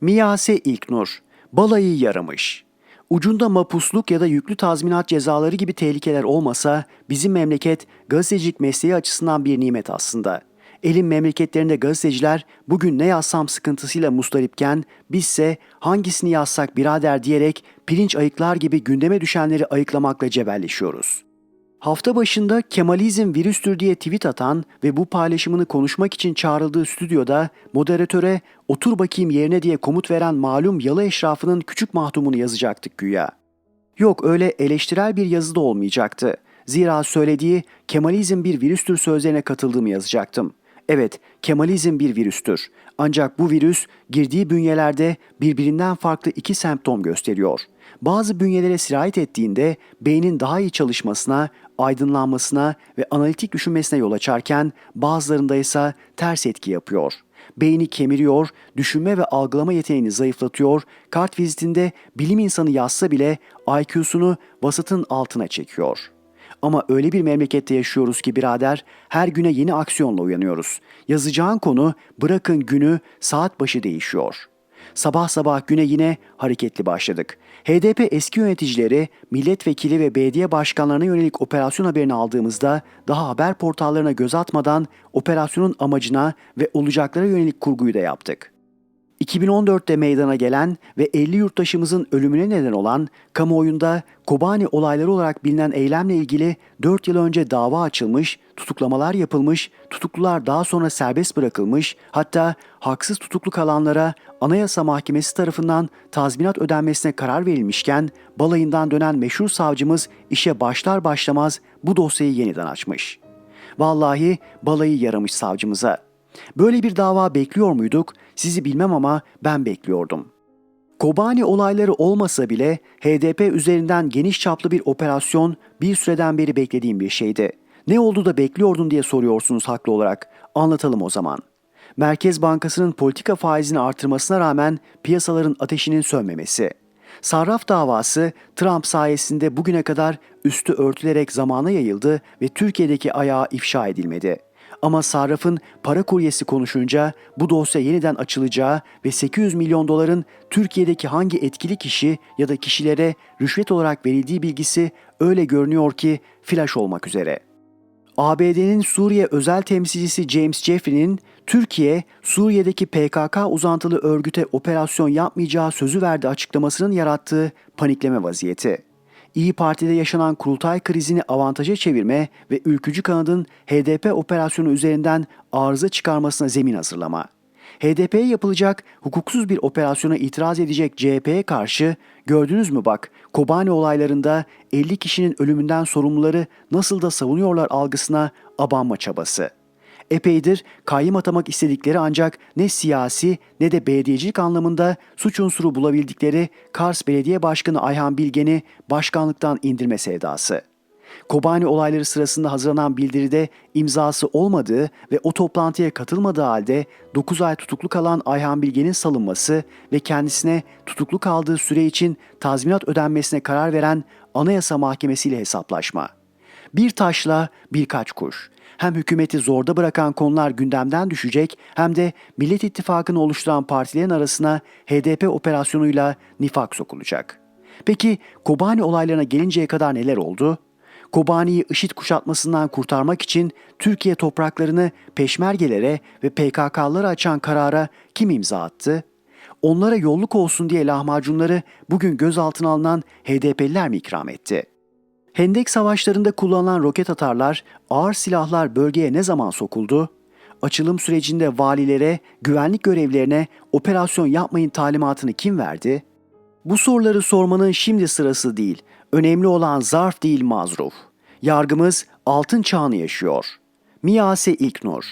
Miyase İlknur, balayı yaramış. Ucunda mapusluk ya da yüklü tazminat cezaları gibi tehlikeler olmasa bizim memleket gazetecilik mesleği açısından bir nimet aslında. Elin memleketlerinde gazeteciler bugün ne yazsam sıkıntısıyla mustaripken bizse hangisini yazsak birader diyerek pirinç ayıklar gibi gündeme düşenleri ayıklamakla cebelleşiyoruz. Hafta başında Kemalizm virüstür diye tweet atan ve bu paylaşımını konuşmak için çağrıldığı stüdyoda moderatöre otur bakayım yerine diye komut veren malum yalı eşrafının küçük mahdumunu yazacaktık güya. Yok öyle eleştirel bir yazı da olmayacaktı. Zira söylediği Kemalizm bir virüstür sözlerine katıldığımı yazacaktım. Evet, Kemalizm bir virüstür. Ancak bu virüs girdiği bünyelerde birbirinden farklı iki semptom gösteriyor. Bazı bünyelere sirayet ettiğinde beynin daha iyi çalışmasına, aydınlanmasına ve analitik düşünmesine yol açarken bazılarında ise ters etki yapıyor. Beyni kemiriyor, düşünme ve algılama yeteneğini zayıflatıyor, kart vizitinde bilim insanı yazsa bile IQ'sunu vasatın altına çekiyor.'' Ama öyle bir memlekette yaşıyoruz ki birader her güne yeni aksiyonla uyanıyoruz. Yazacağın konu bırakın günü saat başı değişiyor. Sabah sabah güne yine hareketli başladık. HDP eski yöneticileri, milletvekili ve belediye başkanlarına yönelik operasyon haberini aldığımızda daha haber portallarına göz atmadan operasyonun amacına ve olacaklara yönelik kurguyu da yaptık. 2014'te meydana gelen ve 50 yurttaşımızın ölümüne neden olan kamuoyunda Kobani olayları olarak bilinen eylemle ilgili 4 yıl önce dava açılmış, tutuklamalar yapılmış, tutuklular daha sonra serbest bırakılmış, hatta haksız tutuklu kalanlara Anayasa Mahkemesi tarafından tazminat ödenmesine karar verilmişken balayından dönen meşhur savcımız işe başlar başlamaz bu dosyayı yeniden açmış. Vallahi balayı yaramış savcımıza.'' Böyle bir dava bekliyor muyduk? Sizi bilmem ama ben bekliyordum. Kobani olayları olmasa bile HDP üzerinden geniş çaplı bir operasyon bir süreden beri beklediğim bir şeydi. Ne oldu da bekliyordun diye soruyorsunuz haklı olarak. Anlatalım o zaman. Merkez Bankası'nın politika faizini artırmasına rağmen piyasaların ateşinin sönmemesi. Sarraf davası Trump sayesinde bugüne kadar üstü örtülerek zamana yayıldı ve Türkiye'deki ayağı ifşa edilmedi.'' Ama Sarraf'ın para kuryesi konuşunca bu dosya yeniden açılacağı ve 800 milyon doların Türkiye'deki hangi etkili kişi ya da kişilere rüşvet olarak verildiği bilgisi öyle görünüyor ki flash olmak üzere. ABD'nin Suriye özel temsilcisi James Jeffrey'nin Türkiye, Suriye'deki PKK uzantılı örgüte operasyon yapmayacağı sözü verdi açıklamasının yarattığı panikleme vaziyeti. İyi Parti'de yaşanan kurultay krizini avantaja çevirme ve ülkücü kanadın HDP operasyonu üzerinden arıza çıkarmasına zemin hazırlama. HDP'ye yapılacak hukuksuz bir operasyona itiraz edecek CHP'ye karşı gördünüz mü bak Kobani olaylarında 50 kişinin ölümünden sorumluları nasıl da savunuyorlar algısına abanma çabası.'' Epeydir kayyım atamak istedikleri ancak ne siyasi ne de belediyecilik anlamında suç unsuru bulabildikleri Kars Belediye Başkanı Ayhan Bilgen'i başkanlıktan indirme sevdası. Kobani olayları sırasında hazırlanan bildiride imzası olmadığı ve o toplantıya katılmadığı halde 9 ay tutuklu kalan Ayhan Bilgen'in salınması ve kendisine tutuklu kaldığı süre için tazminat ödenmesine karar veren Anayasa Mahkemesi ile hesaplaşma. Bir taşla birkaç kuş hem hükümeti zorda bırakan konular gündemden düşecek hem de Millet İttifakı'nı oluşturan partilerin arasına HDP operasyonuyla nifak sokulacak. Peki Kobani olaylarına gelinceye kadar neler oldu? Kobani'yi IŞİD kuşatmasından kurtarmak için Türkiye topraklarını peşmergelere ve PKK'lara açan karara kim imza attı? Onlara yolluk olsun diye lahmacunları bugün gözaltına alınan HDP'liler mi ikram etti? Hendek savaşlarında kullanılan roket atarlar, ağır silahlar bölgeye ne zaman sokuldu? Açılım sürecinde valilere, güvenlik görevlerine operasyon yapmayın talimatını kim verdi? Bu soruları sormanın şimdi sırası değil. Önemli olan zarf değil mazruf. Yargımız altın çağını yaşıyor. Miyase İlknur